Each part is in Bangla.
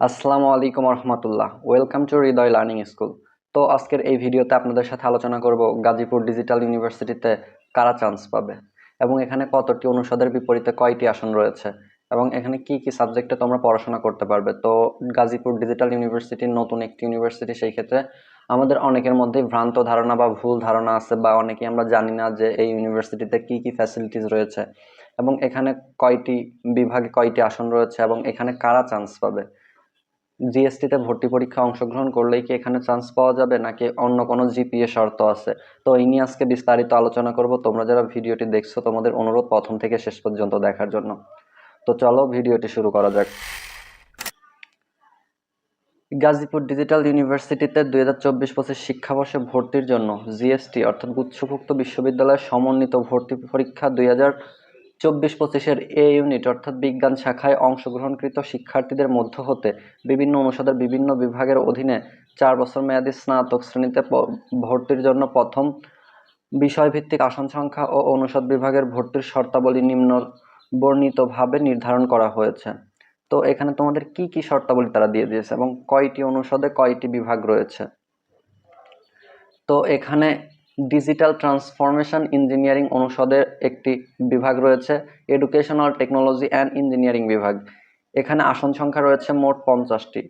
আসসালামু আলাইকুম রহমতুল্লাহ welcome to Hridoy learning school তো আজকের এই ভিডিওতে আপনাদের সাথে আলোচনা করব গাজীপুর ডিজিটাল ইউনিভার্সিটিতে কারা চান্স পাবে এবং এখানে কতটি অনুষদের বিপরীতে কয়টি আসন রয়েছে এবং এখানে কি কি সাবজেক্টে তোমরা পড়াশোনা করতে পারবে। তো গাজীপুর ডিজিটাল ইউনিভার্সিটির নতুন একটি ইউনিভার্সিটি সেই ক্ষেত্রে আমাদের অনেকের মধ্যেই ভ্রান্ত ধারণা বা ভুল ধারণা আছে বা অনেকেই আমরা জানি না যে এই ইউনিভার্সিটিতে কি কি ফ্যাসিলিটিস রয়েছে এবং এখানে কয়টি বিভাগে কয়টি আসন রয়েছে এবং এখানে কারা চান্স পাবে। জিএসটিতে ভর্তি পরীক্ষা অংশগ্রহণ করলেই কি এখানে চান্স পাওয়া যাবে, নাকি অন্য কোনো জিপিএ শর্ত আছে? তো এই নিয়ে আজকে বিস্তারিত আলোচনা করব। তোমরা যারা ভিডিওটি দেখছ, তোমাদের অনুরোধ প্রথম থেকে শেষ পর্যন্ত দেখার জন্য। তো চলো ভিডিওটি শুরু করা যাক। গাজীপুর ডিজিটাল ইউনিভার্সিটিতে দুই হাজার চব্বিশ পঁচিশ শিক্ষাবর্ষে ভর্তির জন্য জিএসটি অর্থাৎ গুচ্ছভুক্ত বিশ্ববিদ্যালয়ের সমন্বিত ভর্তি পরীক্ষা দুই হাজার চব্বিশ পঁচিশের এ ইউনিট, অর্থাৎ বিজ্ঞান শাখায় অংশগ্রহণকৃত শিক্ষার্থীদের মধ্য হতে বিভিন্ন অনুষদের বিভিন্ন বিভাগের অধীনে চার বছর মেয়াদী স্নাতক শ্রেণীতে ভর্তির জন্য প্রথম বিষয়ভিত্তিক আসন সংখ্যা ও অনুষদ বিভাগের ভর্তির শর্তাবলী নিম্ন বর্ণিতভাবে নির্ধারণ করা হয়েছে। তো এখানে তোমাদের কি কি শর্তাবলী তারা দিয়ে দিয়েছে এবং কয়টি অনুষদে কয়টি বিভাগ রয়েছে? তো এখানে ডিজিটাল ট্রান্সফরমেশন ইঞ্জিনিয়ারিং অনুষদের একটি বিভাগ রয়েছে এডুকেশনাল টেকনোলজি অ্যান্ড ইঞ্জিনিয়ারিং বিভাগ। এখানে আসন সংখ্যা রয়েছে মোট পঞ্চাশটি।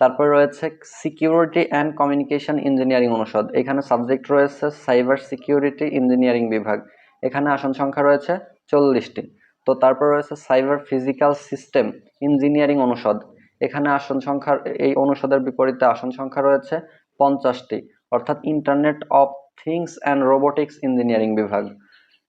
তারপর রয়েছে সিকিউরিটি অ্যান্ড কমিউনিকেশন ইঞ্জিনিয়ারিং অনুষদ। এখানে সাবজেক্ট রয়েছে সাইবার সিকিউরিটি ইঞ্জিনিয়ারিং বিভাগ। এখানে আসন সংখ্যা রয়েছে চল্লিশটি। তো তারপর রয়েছে সাইবার ফিজিক্যাল সিস্টেম ইঞ্জিনিয়ারিং অনুষদ। এখানে আসন সংখ্যার এই অনুষদের বিপরীতে আসন সংখ্যা রয়েছে পঞ্চাশটি। অর্থাৎ internet of things and robotics engineering বিভাগ।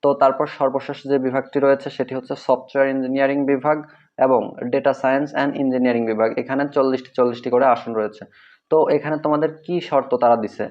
তো তারপর সর্বশেষ যে বিভাগটি রয়েছে, সেটি হচ্ছে সফটওয়্যার ইঞ্জিনিয়ারিং বিভাগ এবং ডেটা সায়েন্স অ্যান্ড ইঞ্জিনিয়ারিং বিভাগ। এখানে চল্লিশটি চল্লিশটি করে আসন রয়েছে। তো এখানে তোমাদের কি শর্ত তারা দিছে?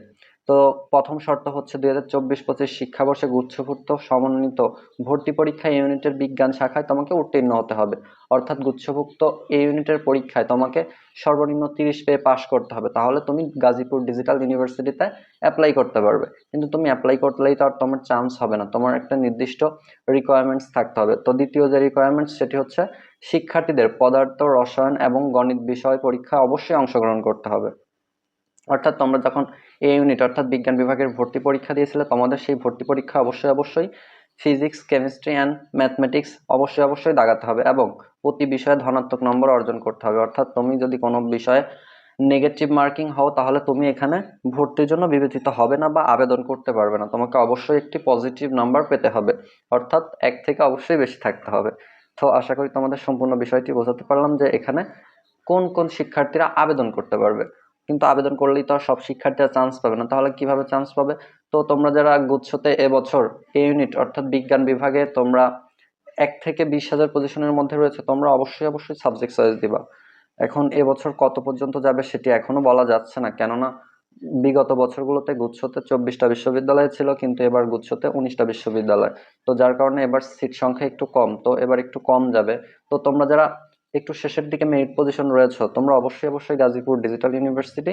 তো প্রথম শর্ত হচ্ছে দুই হাজার চব্বিশ পঁচিশ শিক্ষাবর্ষে গুচ্ছভুক্ত সমন্বিত ভর্তি পরীক্ষা ইউনিটের বিজ্ঞান শাখায় তোমাকে উত্তীর্ণ হতে হবে। অর্থাৎ গুচ্ছভুক্ত এই ইউনিটের পরীক্ষায় তোমাকে সর্বনিম্ন তিরিশ পেয়ে পাশ করতে হবে। তাহলে তুমি গাজীপুর ডিজিটাল ইউনিভার্সিটিতে অ্যাপ্লাই করতে পারবে। কিন্তু তুমি অ্যাপ্লাই করলেই তো আর তোমার চান্স হবে না। তোমার একটা নির্দিষ্ট রিকোয়ারমেন্টস থাকতে হবে। তো দ্বিতীয় যে রিকোয়ারমেন্টস সেটি হচ্ছে শিক্ষার্থীদের পদার্থ, রসায়ন এবং গণিত বিষয় পরীক্ষায় অবশ্যই অংশগ্রহণ করতে হবে। অর্থাৎ তোমরা যখন এ ইউনিট অর্থাৎ বিজ্ঞান বিভাগের ভর্তি পরীক্ষা দিয়েছিলে, তোমাদের সেই ভর্তি পরীক্ষা অবশ্যই অবশ্যই ফিজিক্স কেমিস্ট্রি অ্যান্ড ম্যাথমেটিক্স অবশ্যই অবশ্যই দাগাতে হবে এবং প্রতি বিষয়ে ধনাত্মক নম্বর অর্জন করতে হবে। অর্থাৎ তুমি যদি কোনো বিষয়ে নেগেটিভ মার্কিং হও, তাহলে তুমি এখানে ভর্তির জন্য বিবেচিত হবে না বা আবেদন করতে পারবে না। তোমাকে অবশ্যই একটি পজিটিভ নাম্বার পেতে হবে। অর্থাৎ এক থেকে অবশ্যই বেশি থাকতে হবে। তো আশা করি তোমাদের সম্পূর্ণ বিষয়টি বোঝাতে পারলাম যে এখানে কোন কোন শিক্ষার্থীরা আবেদন করতে পারবে। কিন্তু আবেদন করলেই তো আর সব শিক্ষার্থীরা চান্স পাবে না। তাহলে কীভাবে চান্স পাবে? তো তোমরা যারা গুচ্ছতে এবছর এ ইউনিট অর্থাৎ বিজ্ঞান বিভাগে, তোমরা এক থেকে বিশ হাজার পজিশনের মধ্যে রয়েছে, তোমরা অবশ্যই অবশ্যই সাবজেক্ট চয়েস দিবা। এখন এবছর কত পর্যন্ত যাবে সেটি এখনও বলা যাচ্ছে না, কেননা বিগত বছরগুলোতে গুচ্ছতে চব্বিশটা বিশ্ববিদ্যালয় ছিল, কিন্তু এবার গুচ্ছতে উনিশটা বিশ্ববিদ্যালয়। তো যার কারণে এবার সিট সংখ্যা একটু কম, তো এবার একটু কম যাবে। তো তোমরা যারা একটু শেষের দিকে মেরিট পজিশন রয়েছে। তোমরা অবশ্যই অবশ্যই গাজীপুর ডিজিটাল ইউনিভার্সিটি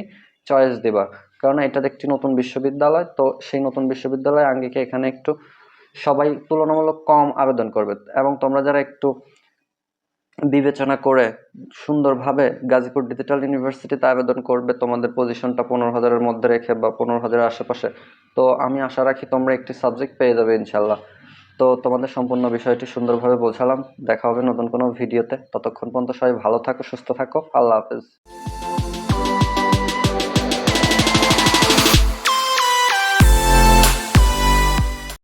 চয়েস দিবা। কারণ এটা একটি নতুন বিশ্ববিদ্যালয়, তো সেই নতুন বিশ্ববিদ্যালয় আঙ্গিকে এখানে একটু সবাই তুলনামূলক কম আবেদন করবে। এবং তোমরা যারা একটু বিবেচনা করে সুন্দরভাবে গাজীপুর ডিজিটাল ইউনিভার্সিটিতে আবেদন করবে, তোমাদের পজিশনটা পনেরো হাজারের মধ্যে রেখে বা পনেরো হাজারের আশেপাশে, তো আমি আশা রাখি তোমরা একটি সাবজেক্ট পেয়ে যাবে ইনশাল্লাহ। তো তোমাদের সম্পূর্ণ বিষয়টি সুন্দরভাবে বোঝালাম। দেখা হবে নতুন কোনো ভিডিওতে। ততক্ষণ পর্যন্ত সবাই ভালো থাকো, সুস্থ থাকো। আল্লাহ হাফেজ।